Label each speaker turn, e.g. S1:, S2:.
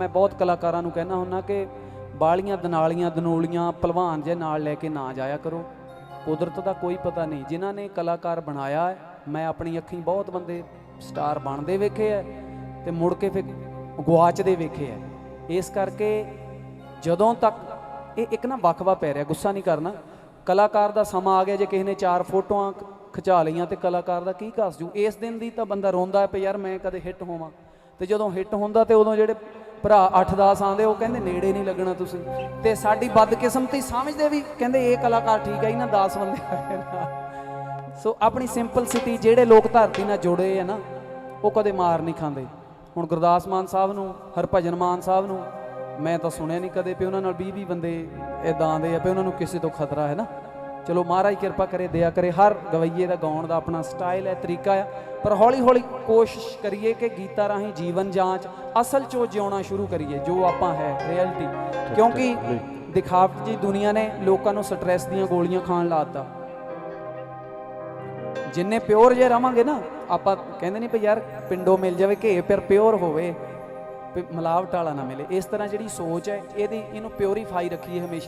S1: ਮੈਂ ਬਹੁਤ ਕਲਾਕਾਰਾਂ ਨੂੰ ਕਹਿਣਾ ਹੁੰਨਾ ਕਿ ਬਾਲੀਆਂ ਦਨਾਲੀਆਂ, ਦਨੂਲੀਆਂ ਭਲਵਾਨ ਜੇ ਨਾਲ ਲੈ ਕੇ ਨਾ ਜਾਇਆ ਕਰੋ। ਕੁਦਰਤ ਦਾ ਕੋਈ ਪਤਾ ਨਹੀਂ। ਜਿਨ੍ਹਾਂ ਨੇ ਕਲਾਕਾਰ ਬਣਾਇਆ ਮੈਂ ਆਪਣੀ ਅੱਖੀਂ ਬਹੁਤ ਬੰਦੇ ਸਟਾਰ ਬਣਦੇ ਵੇਖੇ ਐ ਤੇ ਮੁੜ ਕੇ ਫਿਰ ਗੁਆਚਦੇ ਵੇਖੇ ਐ ਇਸ ਕਰਕੇ ਜਦੋਂ ਤੱਕ ਇਹ ਇੱਕ ਨਾ ਵਕਵਾ ਪੈ ਰਿਹਾ, ਗੁੱਸਾ ਨਹੀਂ ਕਰਨਾ। ਕਲਾਕਾਰ ਦਾ ਸਮਾਂ ਆ ਗਿਆ, ਜੇ ਕਿਸੇ ਨੇ ਚਾਰ ਫੋਟੋਆਂ ਖਿਚਾ ਲਈਆਂ ਤੇ ਕਲਾਕਾਰ ਦਾ ਕੀ ਘਸ ਜੂ? ਇਸ ਦਿਨ ਦੀ ਤਾਂ ਬੰਦਾ ਰੋਂਦਾ ਹੈ ਯਾਰ ਮੈਂ ਕਦੇ ਹਿੱਟ ਹੋਵਾਂ। ਤੇ ਜਦੋਂ ਹਿੱਟ ਹੁੰਦਾ ਤੇ ਉਦੋਂ ਜਿਹੜੇ ਭਰਾ 8-10 ਆਂਦੇ ਉਹ ਕਹਿੰਦੇ ਨੇੜੇ ਨਹੀਂ ਲੱਗਣਾ ਤੁਸੀਂ। ਤੇ ਸਾਡੀ ਬਦਕਿਸਮਤੀ ਸਮਝਦੇ ਵੀ, ਕਹਿੰਦੇ ਇਹ ਕਲਾਕਾਰ ਠੀਕ ਹੈ ਇਹਨਾਂ 10 ਬੰਦੇ ਆ ਨਾ। ਸੋ ਆਪਣੀ ਸਿੰਪਲਸਿਟੀ ਜਿਹੜੇ ਲੋਕ ਧਰਤੀ ਨਾਲ ਜੁੜੇ ਆ ਨਾ, ਉਹ ਕਦੇ ਮਾਰ ਨਹੀਂ ਖਾਂਦੇ। ਹੁਣ ਗੁਰਦਾਸ ਮਾਨ ਸਾਹਿਬ ਨੂੰ, ਹਰਭਜਨ ਮਾਨ ਸਾਹਿਬ ਨੂੰ, ਮੈਂ ਤਾਂ ਸੁਣਿਆ ਨਹੀਂ ਕਦੇ ਵੀ ਉਹਨਾਂ ਨਾਲ 20 20 ਬੰਦੇ ਇਦਾਂ ਦੇ ਆ ਵੀ ਉਹਨਾਂ ਨੂੰ ਕਿਸੇ ਤੋਂ ਖਤਰਾ ਹੈ ਨਾ। ਚਲੋ ਮਹਾਰਾਜ ਕਿਰਪਾ ਕਰੇ ਦਇਆ ਕਰੇ। ਹਰ ਗਵਈਏ ਦਾ ਗਾਉਣ ਦਾ ਆਪਣਾ ਸਟਾਈਲ ਹੈ ਤਰੀਕਾ ਆ ਪਰ ਹੌਲੀ ਹੌਲੀ ਕੋਸ਼ਿਸ਼ ਕਰੀਏ ਕਿ ਗੀਤਾਂ ਰਾਹੀਂ ਜੀਵਨ ਜਾਂਚ ਅਸਲ ਚੋਂ ਜਿਉਣਾ ਸ਼ੁਰੂ ਕਰੀਏ ਜੋ ਆਪਾਂ ਹੈ ਰਿਐਲਿਟੀ ਕਿਉਂਕਿ ਦਿਖਾਵਟ ਜੀ ਦੁਨੀਆ ਨੇ ਲੋਕਾਂ ਨੂੰ ਸਟ੍ਰੈਸ ਦੀਆਂ ਗੋਲੀਆਂ ਖਾਣ ਲਾਤਾ ਜਿੰਨੇ ਪਿਓਰ ਜੇ ਰਵਾਂਗੇ ਨਾ ਆਪਾਂ ਕਹਿੰਦੇ ਨਹੀਂ ਵੀ ਯਾਰ ਪਿੰਡੋਂ ਮਿਲ ਜਾਵੇ ਘੇ ਪਰ ਪਿਓਰ ਹੋਵੇ ਮਿਲਾਵਟ ਵਾਲਾ ਨਾ ਮਿਲੇ। ਇਸ ਤਰ੍ਹਾਂ ਜਿਹੜੀ ਸੋਚ ਹੈ ਇਹਦੀ ਇਹਨੂੰ ਪਿਓਰੀਫਾਈ ਰੱਖੀਏ ਹਮੇਸ਼ਾ।